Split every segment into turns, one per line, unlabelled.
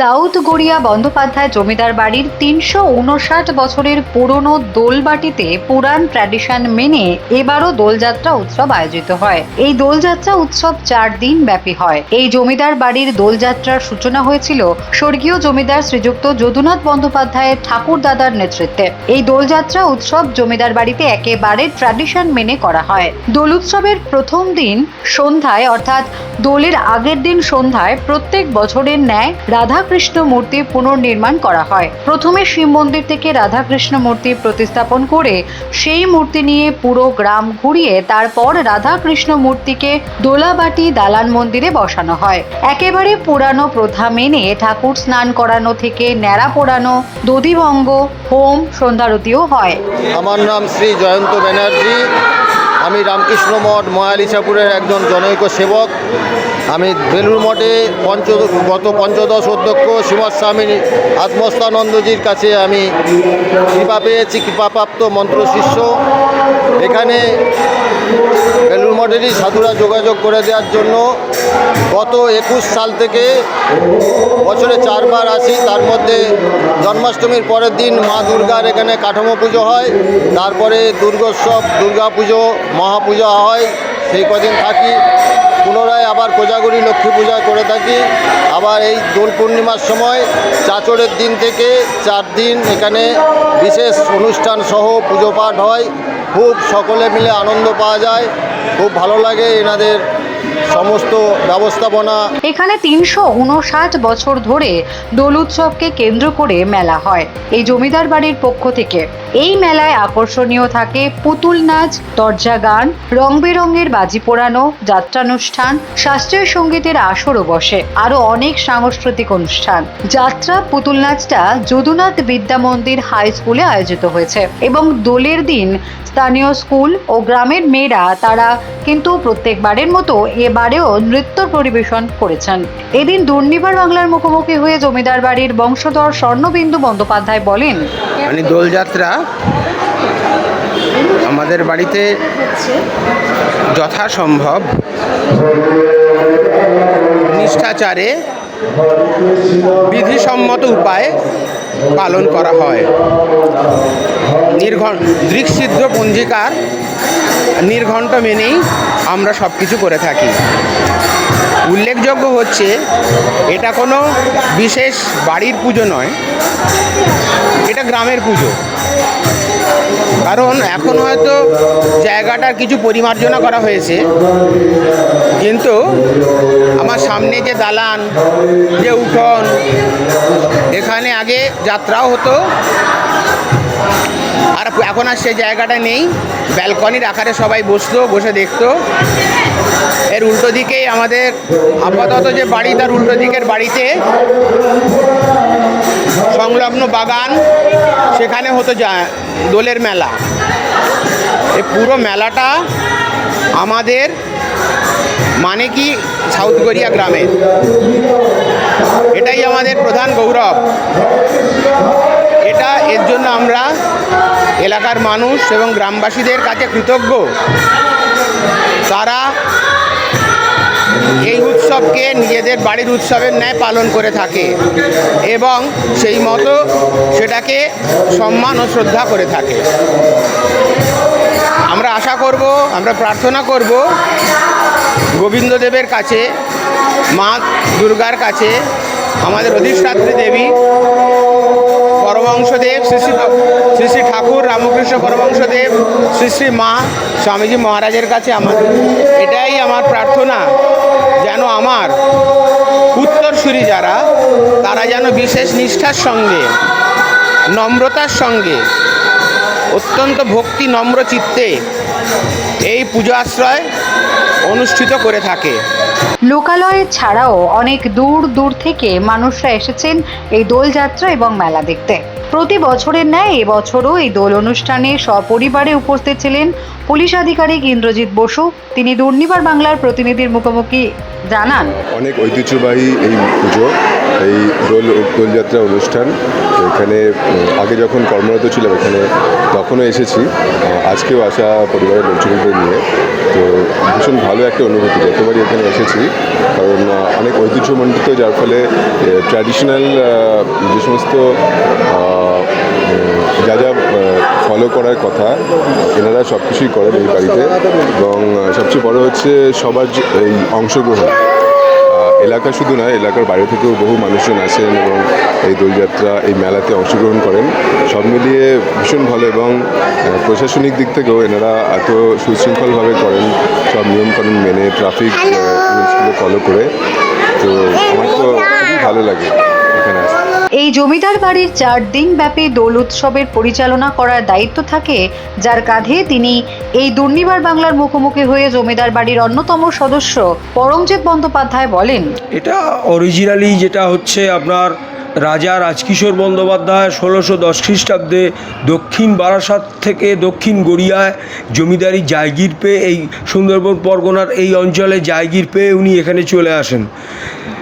South Garia Bandyopadhyay জমিদার বাড়ির তিনশো উনষাট বছরের পুরনো দোলবাটিতে পুরাণ ট্র্যাডিশন মেনে এবারও দোলযাত্রা উৎসব আয়োজিত হয়। এই দোলযাত্রা উৎসব চার দিন ব্যাপী হয়। এই জমিদার বাড়ির দোলযাত্রার সূচনা হয়েছিল স্বর্গীয় জমিদার শ্রীযুক্ত যদুনাথ বন্দ্যোপাধ্যায়ের ঠাকুর দাদার নেতৃত্বে। এই দোলযাত্রা উৎসব জমিদার বাড়িতে একেবারে ট্র্যাডিশন মেনে করা হয়। দোল উৎসবের প্রথম দিন সন্ধ্যায় অর্থাৎ দোলের আগের দিন সন্ধ্যায় প্রত্যেক বছরের ন্যায় রাধাকৃষ্ণ মূর্তি পুনর্নির্মাণ করা হয়। প্রথমে শিব মন্দির থেকে রাধাকৃষ্ণ মূর্তি প্রতিস্থাপন করে সেই মূর্তি নিয়ে পুরো গ্রাম ঘুরিয়ে তারপর রাধাকৃষ্ণ মূর্তিকে দোলাবাটি দালান মন্দিরে বসানো হয়। একেবারে পুরানো প্রথা মেনে ঠাকুর স্নান করানো থেকে ন্যাড়া পোড়ানো, দধিভঙ্গ, হোম, সন্ধ্যারতিও হয়।
আমার নাম শ্রী জয়ন্ত ব্যানার্জি। আমি রামকৃষ্ণ মঠ ময়ালিশাপুরের একজন জনৈক সেবক। আমি বেলুর মঠে পঞ্চ গত পঞ্চদশ অধ্যক্ষ শ্রীমৎ স্বামী আত্মস্থানন্দজির কাছে আমি কৃপা পেয়েছি, কৃপাপ্রাপ্ত মন্ত্র শিষ্য। এখানে বেলুর মঠেরই সাধুরা যোগাযোগ করে দেওয়ার জন্য গত একুশ সাল থেকে বছরে চারবার আসি। তার মধ্যে জন্মাষ্টমীর পরের দিন মা দুর্গার এখানে কাঠামো পুজো হয়। তারপরে দুর্গোৎসব, দুর্গা পুজো মহাপূজা হয়, সেই কদিন থাকি। পুনরায় আবার কোজাগরি লক্ষ্মী পূজা করে থাকি। আবার এই দোল পূর্ণিমার সময় চাচরের দিন থেকে চার দিন এখানে বিশেষ অনুষ্ঠান সহ পুজো পাঠ হয়। খুব সকলে মিলে আনন্দ পাওয়া যায়। খুব ভালো লাগে এনাদের সমস্ত ব্যবস্থাপনা
এখানে তিনশো উনষাট বছর ধরে দোল উৎসবকে কেন্দ্র করে মেলা হয় এই জমিদার বাড়ির পক্ষ থেকে। এই মেলায় আকর্ষণীয় থাকে পুতুল নাচ, দরজা গান রং বেরঙের বাজি পোড়ানো, যাত্রানুষ্ঠান, শাস্ত্রীয় সঙ্গীতের আসরও বসে, আরও অনেক সাংস্কৃতিক অনুষ্ঠান। যাত্রা, পুতুল নাচটা যদুনাথ বিদ্যা মন্দির হাই স্কুলে আয়োজিত হয়েছে এবং দোলের দিন স্থানীয় স্কুল ও গ্রামের মেয়েরা, তারা কিন্তু প্রত্যেকবারের মতো এবারেও নৃত্য পরিবেশন করেছেন। এদিন দুর্নিবার বাংলার মুখোমুখি হয়ে জমিদার বাড়ির বংশধর স্বর্ণবিন্দু বন্দ্যোপাধ্যায় বলেন
মানে দোলযাত্রা আমাদের বাড়িতে যথাসম্ভব নিষ্ঠাচারে বিধিসম্মত উপায়ে পালন করা হয়। নির্ঘণ দৃকসিদ্ধ পঞ্জিকার নির্ঘণ্ট মেনেই আমরা সব কিছু করে থাকি। উল্লেখযোগ্য হচ্ছে, এটা কোনো বিশেষ বাড়ির পুজো নয়, এটা গ্রামের পুজো। কারণ এখন হয়তো জায়গাটার কিছু পরিমার্জনা করা হয়েছে। কিন্তু আমার সামনে যে দালান, যে উঠোন, এখানে আগে যাত্রাও হতো। আর এখন আর সেই জায়গাটা নেই। ব্যালকনির আকারে সবাই বসতো, বসে দেখতো। এর উল্টো দিকেই আমাদের আপাতত যে বাড়ি, তার উল্টো দিকের বাড়িতে সংলগ্ন বাগান সেখানে হতো যা দোলের মেলা। এই পুরো মেলাটা আমাদের মানে কি সাউথ কোরিয়া গ্রামের এটাই আমাদের প্রধান গৌরব। এটা এর জন্য আমরা এলাকার মানুষ এবং গ্রামবাসীদের কাছে কৃতজ্ঞ। তারা এই উৎসবকে নিজেদের বাড়ির উৎসবের ন্যায় পালন করে থাকে এবং সেই মতো সেটাকে সম্মান ও শ্রদ্ধা করে থাকে। আমরা আশা করব, আমরা প্রার্থনা করব গোবিন্দদেবের কাছে, মা দুর্গার কাছে, আমাদের অধিষ্ঠাত্রী দেবী পরমংশদেব শ্রী শ্রী শ্রী শ্রী ঠাকুর রামকৃষ্ণ পরমংশদেব শ্রী শ্রী মা স্বামীজি মহারাজের কাছে আমার এটাই আমার প্রার্থনা। আমার উত্তরসূরি যারা, তারা যেন বিশেষ নিষ্ঠার সঙ্গে, নম্রতার সঙ্গে, অত্যন্ত ভক্তি নম্র চিত্তে এই পুজো আশ্রয় অনুষ্ঠিত করে থাকে।
লোকালয় ছাড়াও অনেক দূর দূর থেকে মানুষরা এসেছেন এই দোলযাত্রা এবং মেলা দেখতে। প্রতি বছরের ন্যায় এবছরও এই দোল অনুষ্ঠানে সপরিবারে উপস্থিত ছিলেন পুলিশ আধিকারিক ইন্দ্রজিৎ বসু। তিনি দুর্নিবার বাংলার প্রতিনিধির মুখোমুখি জানান।
অনেক ঐতিহ্যবাহী এই পুজো, এই দোল, দোলযাত্রা অনুষ্ঠান। এখানে আগে যখন কর্মরত ছিলাম এখানে, তখনও এসেছি। আজকেও আসা পরিবারের লোকজনদের নিয়ে। তো ভীষণ ভালো একটা অনুভূতি, যতবারই এখানে এসেছি। কারণ অনেক ঐতিহ্যমণ্ডিত, যার ফলে ট্র্যাডিশনাল যে সমস্ত যা যা ফলো করার কথা এনারা সব কিছুই করেন এই বাড়িতে। এবং সবচেয়ে বড় হচ্ছে সবার এই অংশগ্রহণ। এলাকা শুধু নয় এলাকার বাইরে থেকেও বহু মানুষজন আসেন এবং এই দোলযাত্রা এই মেলাতে অংশগ্রহণ করেন। সব মিলিয়ে ভীষণ ভালো এবং প্রশাসনিক দিক থেকেও এনারা এত সুশৃঙ্খলভাবে করেন সব নিয়মকানুন মেনে ট্রাফিক রুলসগুলো ফলো করে। তো আমার তো খুবই ভালো লাগে এখানে আসতে।
এই জমিদার বাড়ির চার দিন ব্যাপী দোল উৎসবের পরিচালনা করার দায়িত্ব থাকে, যার কাঁধে তিনি এই দুর্নিবার বাংলার মুখোমুখি হয়ে জমিদার বাড়ির অন্যতম সদস্য পরমজিৎ বন্দ্যোপাধ্যায় বলেন।
এটা অরিজিনালি যেটা হচ্ছে আপনার রাজা রাজকিশোর বন্দ্যোপাধ্যায় ষোলোশো দশ খ্রিস্টাব্দে দক্ষিণ বারাসাত থেকে দক্ষিণ গড়িয়ায় জমিদারি জায়গির পেয়ে এই সুন্দরবন পরগনার এই অঞ্চলে জায়গির পেয়ে উনি এখানে চলে আসেন।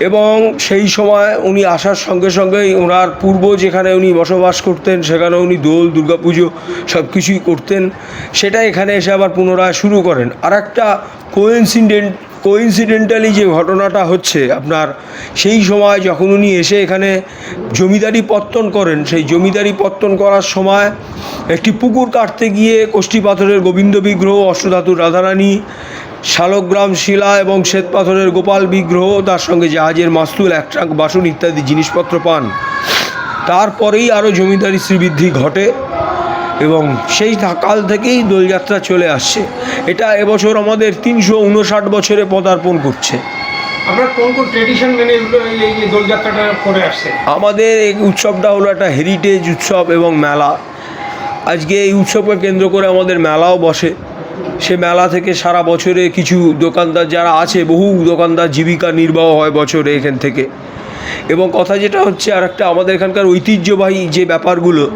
এবং সেই সময় উনি আসার সঙ্গে সঙ্গেই ওনার পূর্ব যেখানে উনি বসবাস করতেন সেখানে উনি দোল, দুর্গাপুজো সব কিছুই করতেন। সেটা এখানে এসে আবার পুনরায় শুরু করেন। আর একটা কোইন্সিডেন্ট কোইন্সিডেন্টালি যে ঘটনাটা হচ্ছে আপনার, সেই সময় যখন উনি এসে এখানে জমিদারি পত্তন করেন, সেই জমিদারি পত্তন করার সময় একটি পুকুর কাটতে গিয়ে কোষ্ঠী পাথরের গোবিন্দ বিগ্রহ অষ্টধাতুর রাধারানী শালগ্রাম শিলা এবং শ্বেতপাথরের গোপাল বিগ্রহ তার সঙ্গে জাহাজের মাস্তুল এক ট্রাঙ্ক বাসন ইত্যাদি জিনিসপত্র পান। তারপরেই আরও জমিদারি শ্রীবৃদ্ধি ঘটে এবং সেই কাল থেকেই দোলযাত্রা চলে আসছে। এটা এবছর আমাদের তিনশো উনষাট বছরে পদার্পণ করছে।
আপনার কোন কোন ট্রেডিশন মেনে এগুলো এই এই এই দোলযাত্রাটা করে আসছে?
আমাদের এই উৎসবটা হলো একটা হেরিটেজ উৎসব এবং মেলা। আজকে এই উৎসবকে কেন্দ্র করে আমাদের মেলাও বসে। সে মেলা থেকে সারা বছরে কিছু দোকানদার যারা আছে, বহু দোকানদার জীবিকা নির্বাহ হয় বছরে এখান থেকে। এবং কথা যেটা হচ্ছে আর একটা আমাদের এখানকার ঐতিহ্যবাহী যে ব্যাপারগুলো,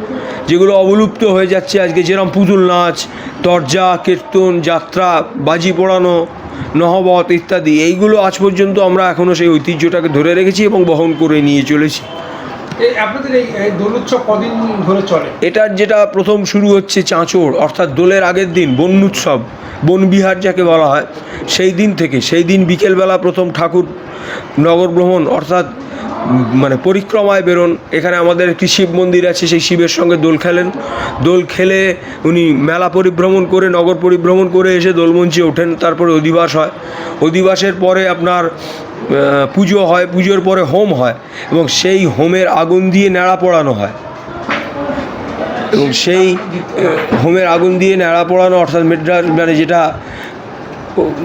যেগুলো অবলুপ্ত হয়ে যাচ্ছে আজকে, যেরকম পুতুল নাচ, দরজা, কীর্তন, যাত্রা, বাজি পোড়ানো, নহবত ইত্যাদি, এইগুলো আজ পর্যন্ত আমরা এখনও সেই ঐতিহ্যটাকে ধরে রেখেছি এবং বহন করে নিয়ে চলেছি।
আপনাদের
এটার যেটা প্রথম শুরু হচ্ছে চাঁচড় অর্থাৎ দোলের আগের দিন, বন্যুৎসব, বনবিহার যাকে বলা হয়, সেই দিন থেকে, সেই দিন বিকেলবেলা প্রথম ঠাকুর নগর ভ্রমণ, অর্থাৎ মানে পরিক্রমায় বেরোন। এখানে আমাদের একটি শিব মন্দির আছে, সেই শিবের সঙ্গে দোল খেলেন। দোল খেলে উনি মেলা পরিভ্রমণ করে, নগর পরিভ্রমণ করে এসে দোলমঞ্চে ওঠেন। তারপরে অধিবাস হয়। অধিবাসের পরে আপনার পুজো হয়, পুজোর পরে হোম হয় এবং সেই হোমের আগুন দিয়ে নেড়া পড়ানো হয়। এবং সেই হোমের আগুন দিয়ে ন্যাড়া পড়ানো, অর্থাৎ মেড্রাস মানে যেটা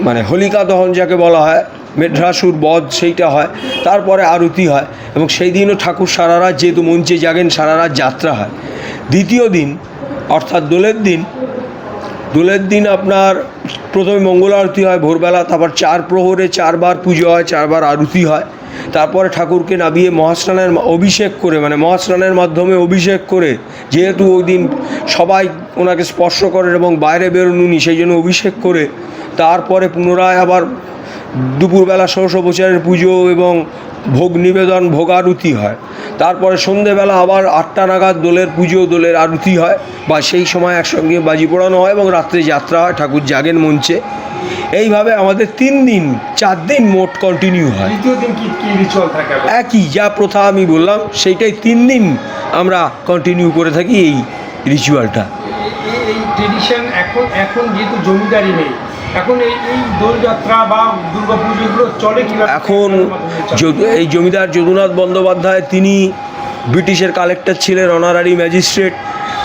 মানে হোলিকা দহন যাকে বলা হয়, মেড্রাসুর বধ সেইটা হয়, তারপরে আরতি হয় এবং সেই দিনও ঠাকুর সারা রাত যেহেতু মঞ্চে জাগেন, সারা রাত যাত্রা হয়। দ্বিতীয় দিন, অর্থাৎ দোলের দিন দোলের দিন আপনার প্রথমে মঙ্গল আরতি হয়, ভোরবেলা, তারপর চার প্রহরে চারবার পুজো হয়, চারবার আরতি হয়। তারপরে ঠাকুরকে নামিয়ে মহাস্নানের অভিষেক করে মানে মহাস্নানের মাধ্যমে অভিষেক করে, যেহেতু ওই দিন সবাই ওনাকে স্পর্শ করেন এবং বাইরে বেরোন উনি, সেই জন্য অভিষেক করে, তারপরে পুনরায় আবার দুপুরবেলা ষোড়শ বছরের পুজো এবং ভোগ নিবেদন ভোগ আরতি হয়। তারপরে সন্ধেবেলা আবার আটটা নাগাদ দোলের পুজো দোলের আরতি হয় বা সেই সময় একসঙ্গে বাজি পোড়ানো হয় এবং রাত্রে যাত্রা হয় ঠাকুর জাগেন মঞ্চে। এইভাবে আমাদের তিন দিন চার দিন মোট কন্টিনিউ হয়। একই যা প্রথা আমি বললাম সেইটাই তিন দিন আমরা কন্টিনিউ করে থাকি এই রিচুয়ালটা
এই ট্রেডিশন এখন এখন যেহেতু জমিদারি নেই এখন এই
জমিদার যদুনাথ বন্দ্যোপাধ্যায়, তিনি ব্রিটিশের কালেক্টর ছিলেন, অনারারি ম্যাজিস্ট্রেট।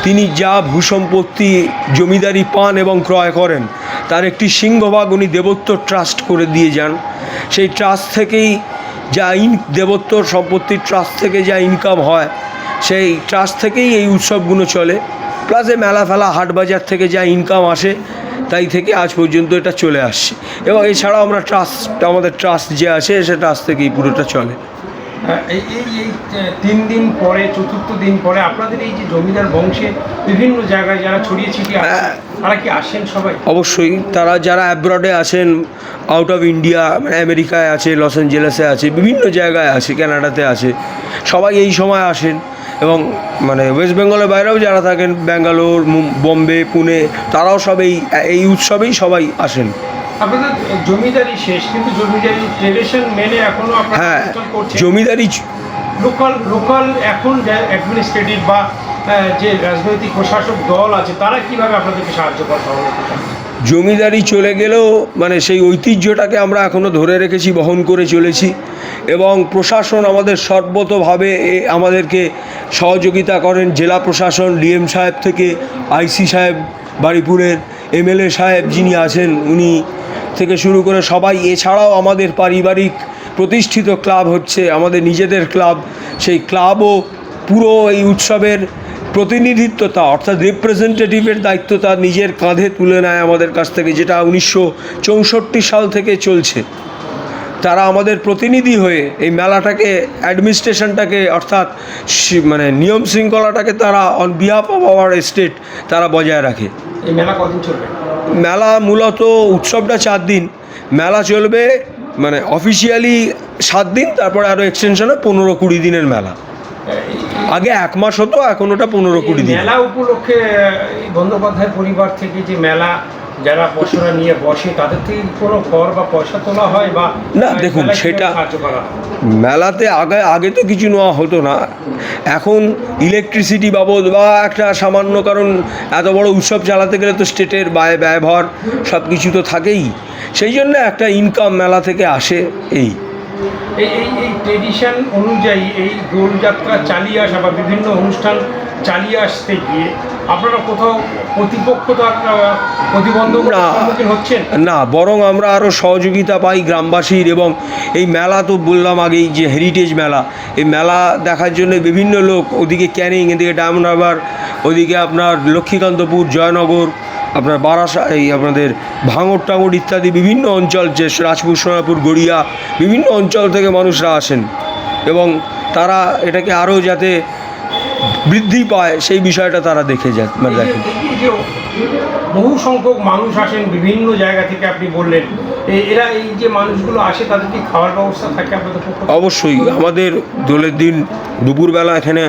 তিনি যা ভূসম্পত্তি জমিদারি পান এবং ক্রয় করেন, তার একটি সিংহভাগ উনি দেবত্ব ট্রাস্ট করে দিয়ে যান। সেই ট্রাস্ট থেকেই যা ইন দেবত্বর সম্পত্তির ট্রাস্ট থেকে যা ইনকাম হয়, সেই ট্রাস্ট থেকেই এই উৎসবগুলো চলে। প্লাস এই মেলা ফেলা হাট বাজার থেকে যা ইনকাম আসে তাই থেকে আজ পর্যন্ত এটা চলে আসছে। এবং এছাড়াও আমরা ট্রাস্ট আমাদের ট্রাস্ট যে আছে সে ট্রাস্ট থেকেই পুরোটা চলে।
এই এই এই তিন দিন পরে চতুর্থ দিন পরে আপনাদের এই যে জমিদার বংশে বিভিন্ন জায়গায় যারা ছড়িয়ে ছিটিয়ে
হ্যাঁ।
তারা কি আসেন সবাই?
অবশ্যই তারা যারা অ্যাব্রডে আছেন আউট অফ ইন্ডিয়া মানে আমেরিকায় আছে লস অ্যাঞ্জেলেসে আছে বিভিন্ন জায়গায় আছে কানাডাতে আছে সবাই এই সময় আসেন। এবং মানে ওয়েস্ট বেঙ্গলের বাইরেও যারা থাকেন ব্যাঙ্গালোর বোম্বে পুনে তারাও সব এই এই উৎসবেই সবাই আসেন।
আপনাদের জমিদারি শেষ কিন্তু জমিদারি ট্রেডিশন মেনে এখনও
হ্যাঁ জমিদারি
লোকাল লোকাল এখন অ্যাডমিনিস্ট্রেটিভ বা যে রাজনৈতিক প্রশাসক দল আছে তারা কীভাবে আপনাদেরকে সাহায্য করতে হবে?
জমিদারি চলে গেলেও মানে সেই ঐতিহ্যটাকে আমরা এখনও ধরে রেখেছি, বহন করে চলেছি এবং প্রশাসন আমাদের সর্বতভাবে আমাদেরকে সহযোগিতা করেন। জেলা প্রশাসন, ডিএম সাহেব থেকে, আইসি সাহেব বাড়িপুরের এমএলএ সাহেব যিনি আছেন, উনি থেকে শুরু করে সবাই। এছাড়াও আমাদের পারিবারিক প্রতিষ্ঠিত ক্লাব হচ্ছে, আমাদের নিজেদের ক্লাব। সেই ক্লাবও পুরো এই উৎসবের প্রতিনিধিত্বতা অর্থাৎ রিপ্রেজেন্টেটিভের দায়িত্ব তার নিজের কাঁধে তুলে নেয় আমাদের কাছ থেকে যেটা উনিশশো চৌষট্টি সাল থেকে চলছে। তারা আমাদের প্রতিনিধি হয়ে এই মেলাটাকে অ্যাডমিনিস্ট্রেশনটাকে অর্থাৎ মানে নিয়ম শৃঙ্খলাটাকে তারা on behalf of our state তারা বজায় রাখে।
এই মেলা কদিন চলবে?
মেলা মূলত উৎসবটা চার দিন। মেলা চলবে মানে অফিসিয়ালি সাত দিন তারপরে আরও এক্সটেনশনে পনেরো কুড়ি দিনের মেলা। আগে এক মাস হতো এখন ওটা পনেরো কুড়ি দিন।
মেলা উপলক্ষে বন্দ্যোপাধ্যায় পরিবার থেকে যে মেলা যারা পশুরা নিয়ে বসে তাদের থেকে কোনো কর বা পয়সা তোলা হয় বা
না, দেখুন, সেটা-? মেলাতে আগে আগে তো কিছু নেওয়া হতো না। এখন ইলেকট্রিসিটি বাবদ বা একটা সামান্য কারণ এত বড় উৎসব চালাতে গেলে তো স্টেটের ব্যয় ব্যয়ভার সব কিছু তো থাকেই। সেই জন্য একটা ইনকাম মেলা থেকে আসে এই।
এই এই এই ট্রেডিশন অনুযায়ী এই দোলযাত্রা চালিয়ে আসা বা বিভিন্ন অনুষ্ঠান চালিয়ে আসতে গিয়ে আপনারা কোথাও হচ্ছেন?
না বরং আমরা আরও সহযোগিতা পাই গ্রামবাসীর এবং এই মেলা তো বললাম আগেই যে হেরিটেজ মেলা। এই মেলা দেখার জন্য বিভিন্ন লোক ওদিকে ক্যানিং এদিকে ডায়মন্ড হারবার ওদিকে আপনার লক্ষ্মীকান্তপুর জয়নগর আপনার বারাসা এই আপনাদের ভাঙর টাঙর ইত্যাদি বিভিন্ন অঞ্চল যে রাজপুর সোনাপুর গড়িয়া বিভিন্ন অঞ্চল থেকে মানুষরা আসেন। এবং তারা এটাকে আরও যাতে বৃদ্ধি পায় সেই বিষয়টা তারা দেখে যায় মানে দেখেন।
বহু সংখ্যক মানুষ আসেন বিভিন্ন জায়গা থেকে আপনি বললেন। এরা এই যে মানুষগুলো আসে তাদের কি খাওয়ার ব্যবস্থা থাকে আপনাদের
অবশ্যই আমাদের দোলের দিন দুপুরবেলা এখানে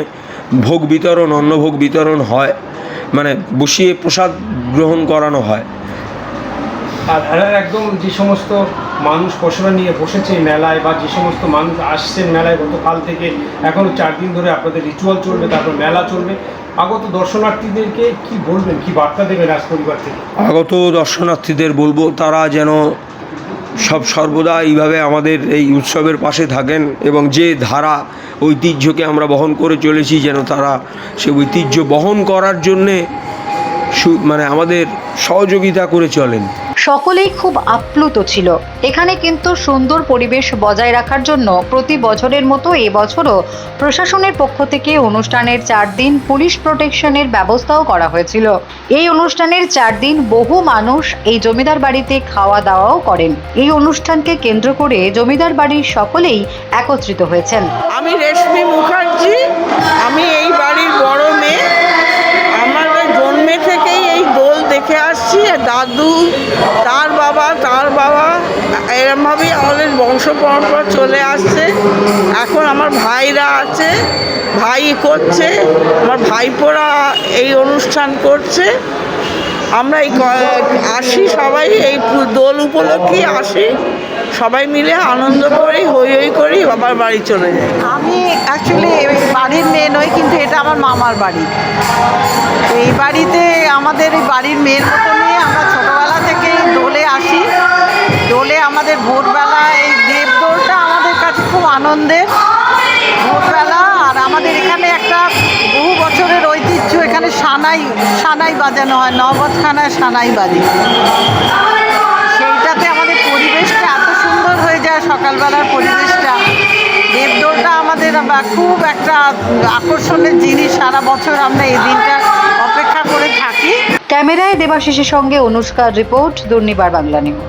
ভোগ বিতরণ অন্নভোগ বিতরণ হয়। মানে বসিয়ে প্রসাদ গ্রহণ করানো হয়।
আর আর একদম যে সমস্ত মানুষ পশুরা নিয়ে বসেছে মেলায় বা যে সমস্ত মানুষ আসছেন মেলায় গতকাল থেকে এখনও চার দিন ধরে আপনাদের রিচুয়াল চলবে তারপর মেলা চলবে। আগত দর্শনার্থীদেরকে কি বলবেন কি বার্তা দেবেন রাজ পরিবার থেকে?
আগত দর্শনার্থীদের বলব তারা যেন সব সর্বদা এইভাবে আমাদের এই উৎসবের পাশে থাকেন এবং যে ধারা ঐতিহ্যকে আমরা বহন করে চলেছি যেন তারা সে ঐতিহ্য বহন করার জন্যে মানে আমাদের সহযোগিতা করে চলেন।
সকলেই খুব আপ্লুত ছিল। এখানে কিন্তু সুন্দর পরিবেশ বজায় রাখার জন্য প্রতি বছরের মতো এবছরও প্রশাসনের পক্ষ থেকে অনুষ্ঠানের চার দিন পুলিশ প্রোটেকশনের ব্যবস্থাও করা হয়েছিল। এই অনুষ্ঠানের চার দিন বহু মানুষ এই জমিদার বাড়িতে খাওয়া দাওয়াও করেন। এই অনুষ্ঠানকে কেন্দ্র করে জমিদার বাড়ির সকলেই একত্রিত হয়েছেন।
আমি রেশমি মুখার্জি, আমি দাদু, তার বাবা তার বাবা, এরমভাবেই আমাদের বংশ পরম্পরা চলে আসছে। এখন আমার ভাইরা আছে, ভাই করছে, আমার ভাইপোরা এই অনুষ্ঠান করছে। আমরা এই আসি সবাই, এই দোল উপলক্ষে আসি। সবাই মিলে আনন্দ করি, হই হই করি, বাবার বাড়ি চলে যাই।
আমি অ্যাকচুয়ালি বাড়ির মেয়ে নই, কিন্তু এটা আমার মামার বাড়ি। এই বাড়িতে আমাদের এই বাড়ির মেয়ের মতো দোলে আসি। দোলে আমাদের ভোরবেলা এই দেবদোলটা আমাদের কাছে খুব আনন্দের। ভোরবেলা আর আমাদের এখানে একটা বহু বছরের ঐতিহ্য, এখানে সানাই সানাই বাজানো হয় নবদখানায় সানাই বাজে। সেইটাতে আমাদের পরিবেশটা এত সুন্দর হয়ে যায় সকালবেলার পরিবেশটা। দেবদোলটা আমাদের খুব একটা আকর্ষণের জিনিস, সারা বছর আমরা এই দিনটা অপেক্ষা করে থাকি।
ক্যামেরায় দেবাশিসের সঙ্গে অনুষ্কার রিপোর্ট দুর্নিবার বাংলা নিউজ।